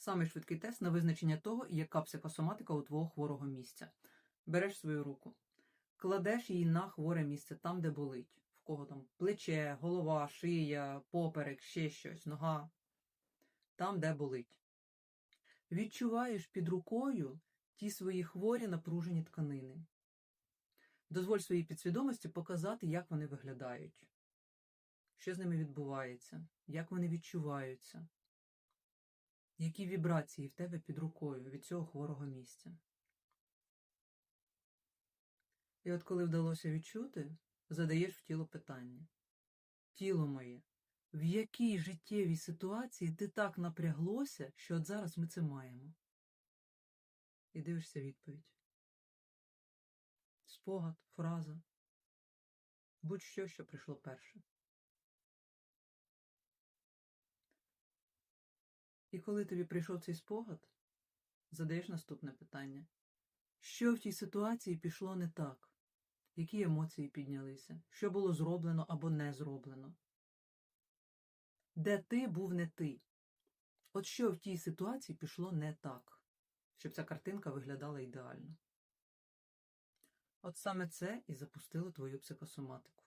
Самий швидкий тест на визначення того, яка психосоматика у твого хворого місця. Береш свою руку, кладеш її на хворе місце, там, де болить. В кого там плече, голова, шия, поперек, ще щось, нога. Там, де болить. Відчуваєш під рукою ті свої хворі напружені тканини. Дозволь своїй підсвідомості показати, як вони виглядають, що з ними відбувається, як вони відчуваються, які вібрації в тебе під рукою від цього хворого місця. І от коли вдалося відчути, задаєш в тіло питання. Тіло моє, в якій життєвій ситуації ти так напряглося, що от зараз ми це маємо? І дивишся відповідь. Спогад, фраза, будь-що, що прийшло перше. І коли тобі прийшов цей спогад, задаєш наступне питання. Що в тій ситуації пішло не так? Які емоції піднялися? Що було зроблено або не зроблено? Де ти був не ти? От що в тій ситуації пішло не так, щоб ця картинка виглядала ідеально. От саме це і запустило твою психосоматику.